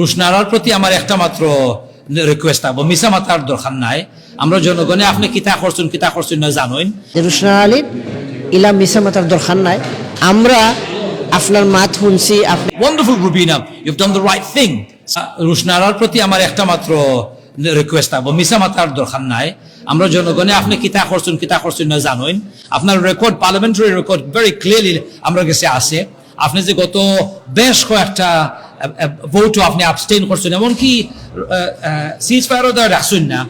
রুশনারার প্রতি আমার একটা মাত্র রিকোয়েস্ট থাকব। মিসা মাতার দরকার নাই। আমরা জনগণে আপনি কিতা করছেন কিতা করছেন না জানোই যে রুশনা আলীর ইলা মিসামাতার দরকার নাই। আমরা আপনার মাত শুনছি আপনি wonderful Rubina you've done the right thing রুশনারার প্রতি আমার একটা মাত্র রিকোয়েস্ট থাকব। মিসা মাতার দরকার নাই। আমরা জনগণে আপনি কিতা করছেন কিতা করছেন না জানোই আপনার record parliamentary record very clearly আমার কাছে আছে। আপনি যে গত বেশ কয়েকটা ভোটও আপনি আবস্টেইন করছেন। এমনকি সিজ ফায়ারও দেওয়া রাখছেন না।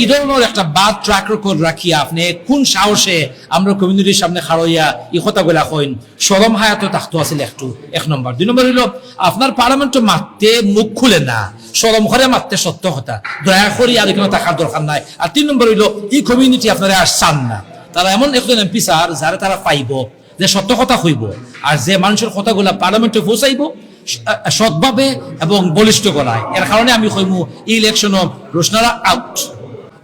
এই ধরনের একটা বাদ ট্র্যাক রেকর্ড রাখিয়া আপনি কোন সাহসে আমরা কমিউনিটির সামনে খাড়ইয়া এই কথাগুলা কইন? সরম হায়াত তাহতো আছিল একটু, এক নম্বর। দুই নম্বর হইল, আপনার পার্লামেন্ট মারতে মুখ খুলে না। সরম করে মারতে সত্য কথা। দয়া করি আর এখানে থাকার দরকার নাই। আর তিন নম্বর হইল, এই কমিউনিটি আপনারা আর চান না। তারা এমন একজন এমপি স্যার যারা তারা পাইব, যে সত্য কথা হইব আর যে মানুষের কথাগুলা পার্লামেন্টে পৌঁছাইব সৎভাবে এবং বলিষ্ঠ করায় এর কারণে আমি কইমু ইলেকশন রোশনারা আউট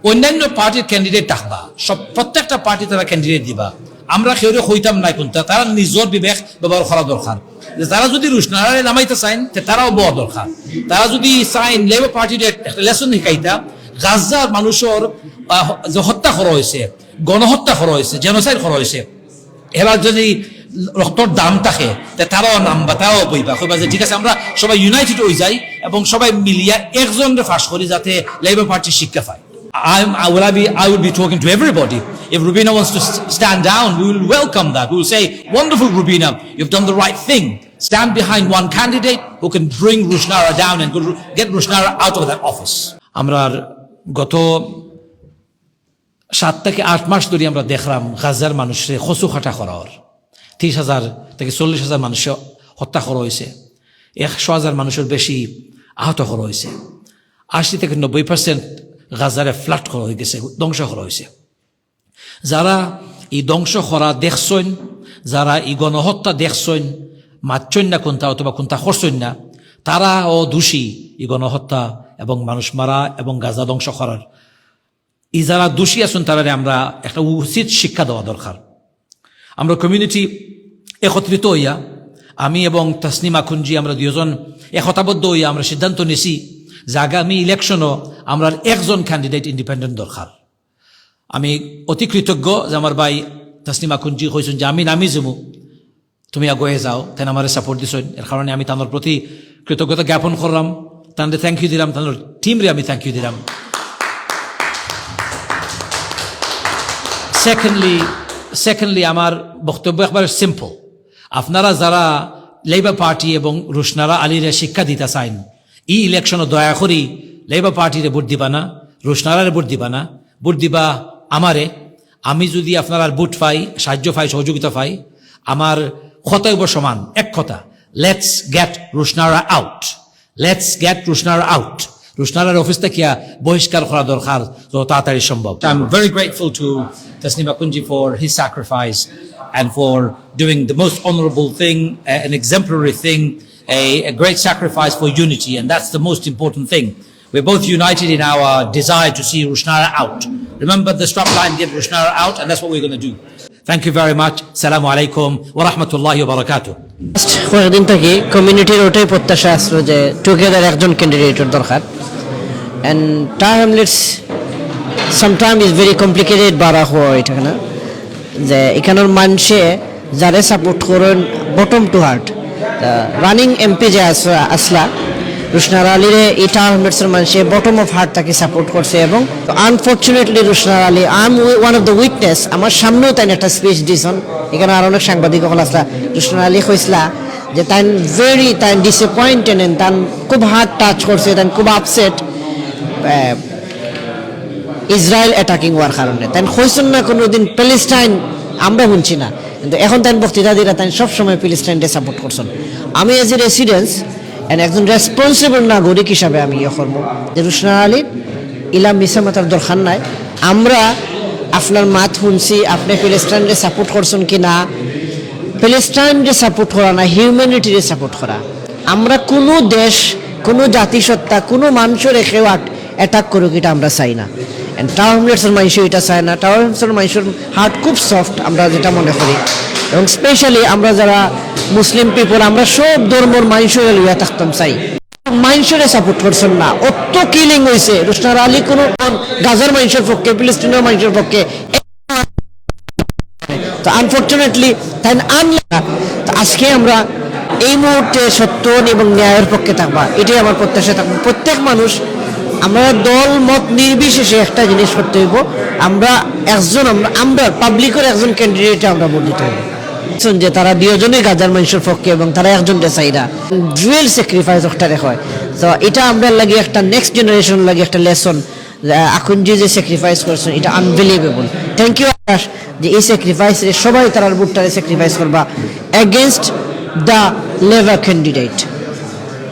অন্যান্য পার্টির ক্যান্ডিডেট থাকবা সব, প্রত্যেকটা পার্টি তারা ক্যান্ডিডেট দিবা। আমরা কেউ হইতাম নাই কোনটা, তারা নিজের বিবেক ব্যবহার করা দরকার। তারা যদি রুশনারে নামাইতে চাইন তারাও বড় দরকার। তারা যদি চাইন লেবার পার্টির একটা লেসন শিকাইতা গাজার মানুষের যে হত্যা করা হয়েছে, গণহত্যা করা হয়েছে জেনোসাইড করা হয়েছে। এবার যদি রক্তর দাম থাকে তারাও নামবা তারাও বইবা কইবা যে ঠিক আছে আমরা সবাই ইউনাইটেড হয়ে যাই এবং সবাই মিলিয়া একজনকে ফাঁস করি যাতে লেবার পার্টি শিক্ষা পায় I'm, I will be I will be talking to everybody. If Rubina wants to stand down, we will welcome that. We will say, "Wonderful, Rubina, you've done the right thing. Stand behind one candidate who can bring Rushnara down and get Rushnara out of that office." আমরা গত সাত থেকে আট মাস ধরে আমরা দেখলাম গাজার মানুষের খসু খাটা করার তিরিশ হাজার থেকে চল্লিশ হাজার মানুষ হত্যা করা হয়েছে। একশো হাজার মানুষের বেশি আহত করা হয়েছে। আশি থেকে নব্বই পার্সেন্ট গাজারে ফ্ল্যাট করা হয়ে গেছে, ধ্বংস করা হয়েছে। যারা এই ধ্বংস করা দেখছেন, যারা এই গণহত্যা দেখছেন, মারছেন না কোনটা অথবা কোনটা করছেন না, তারা ও দোষী এই গণহত্যা এবং মানুষ মারা এবং গাজা ধ্বংস করার। এই যারা দোষী আছেন তারা আমরা একটা উচিত শিক্ষা দেওয়া দরকার। আমরা কমিউনিটি একত্রিত হইয়া আমি এবং তাসনিমা খুঞ্জি আমরা দুজন একতাবদ্ধ হইয়া আমরা সিদ্ধান্ত নিছি যে আগামী ইলেকশনও আমরা একজন ক্যান্ডিডেট ইন্ডিপেন্ডেন্ট দরকার। আমি অতি কৃতজ্ঞ যে আমার ভাই তাসনিমা খুঞ্জি কইছেন যে, আমি নামি যাব তুমি আগুয়ে যাও। তেন আমার সাপোর্ট দিছেন। এর কারণে আমি তাদের প্রতি কৃতজ্ঞতা জ্ঞাপন করলাম তাদের থ্যাংক ইউ দিলাম। তাদের টিমরে আমি থ্যাংক ইউ দিলাম। সেকেন্ডলি সেকেন্ডলি আমার বক্তব্য একবারে সিম্পল আপনারা যারা লেবার পার্টি এবং রুশনারা আলীরে শিক্ষা দিতে চাইন, ই ইলেকশনও দয়া করি লেবার পার্টিরে ভোট দিবা না, রুশনারারে ভোট দিবা না। ভোট দিবা আমারে। আমি যদি আপনার ভোট পাই, সাহায্য পাই, সহযোগিতা পাই, আমার কতব্য সমান, এক কথা let's get Rushanara out let's get Rushanara out রুশনারার office থেকে বহিষ্কার করা দরকার তো তাড়াতাড়ি সম্ভব I'm very grateful to Tasnima Kunji for his sacrifice and for doing the most honorable thing, uh, an exemplary thing, a, a great sacrifice for unity, and that's the most important thing. We're both united in our desire to see Rushnara out. Remember the strap line, get Rushnara out, and that's what we're going to do. Thank you very much. Assalamu alaikum wa rahmatullahi wa barakatuh. কয়েকদিন থেকে কমিউনিটির ওটাই প্রত্যাশা আসলো যে together একজন ক্যান্ডিডেটের দরকার and term let's sometime is very complicated বাড়া হওয়া এটা না যে এখানের মানুষে যারে সাপোর্ট করেন bottom to heart running MP যে আস- আসলা রুশনার আলীরে এই টার্ম লেটসের মানুষে বটম অফ হার্ট তাকে সাপোর্ট করছে এবং unfortunately Rushanara Ali I am one of the witness আমার সামনেও তাই একটা স্পিচ দিয়েছেন এখানে আর অনেক সাংবাদিক হল আসলা রুশনার আলী কইসলা যে তাই ভেরি তাই ডিসঅ্যাপয়েন্টেড তান খুব হার্ট টাচ করছে তাই খুব আপসেট ইসরায়েল অ্যাটাকিং হওয়ার কারণে। তাই কইছেন না কোনোদিন প্যালেস্টাইন আমরা শুনছি না। কিন্তু এখন তাই বক্তৃতা দিরা তাই সবসময় প্যালেস্টাইনকে সাপোর্ট করছেন। আমি এজ এ রেসিডেন্স একজন রেসপন্সিবল নাগরিক হিসাবে আমি ইয়ে করব। যে রুশনা আলীর ইলাম মিসামাতার দরকার নাই। আমরা আপনার মাত শুনছি, আপনি প্যালেস্টাইনকে সাপোর্ট করছেন কি না? প্যালেস্টাইনকে সাপোর্ট করা না হিউম্যানিটিরে সাপোর্ট করা। আমরা কোনো দেশ, কোনো জাতিসত্তা, কোনো মানুষের কেউ অ্যাটাক করুক, এটা আমরা চাই না। টাউনলেটসের মানুষ এটা চায় না। টাউনলেটসের মানুষের হার্ট খুব সফট আমরা যেটা মনে করি। এবং স্পেশালি আমরা যারা মুসলিম পিপল আমরা সব ধর্মর মানুষের লইয়া থাকতাম চাই। মানুষের সাপোর্ট করছেন না। অত কিলিং হয়েছে রুশনার আলী কোনো গাজার মানুষের পক্ষে, ফিলিস্তিনের মানুষের পক্ষে, তো আনফর্চুনেটলি তাই আনলা আজকে আমরা এই মুহূর্তে সত্য এবং ন্যায়ের পক্ষে থাকবা। এটাই আমার প্রত্যাশা থাকব। প্রত্যেক মানুষ আমরা দল, মত নির্বিশেষে একটা জিনিস করতে হইব। আমরা একজন, আমরা আমরা পাবলিকের একজন ক্যান্ডিডেটে আমরা ভোট দিতে হইব। যে তারা দুজনেই গাজার মানুষের পক্ষে এবং তারা একজন দেশাইরা জুয়েল স্যাক্রিফাইস একটা হয়। তো এটা আমরা লাগে একটা নেক্সট জেনারেশন লাগে একটা লেসন এখন যে যে স্যাক্রিফাইস করছেন, এটা আনবিলিভেবল থ্যাংক ইউ আকাশ যে এই স্যাক্রিফাইস সবাই তারা বুটটারে স্যাক্রিফাইস করবা এগেনস্ট দ্য লেভার ক্যান্ডিডেট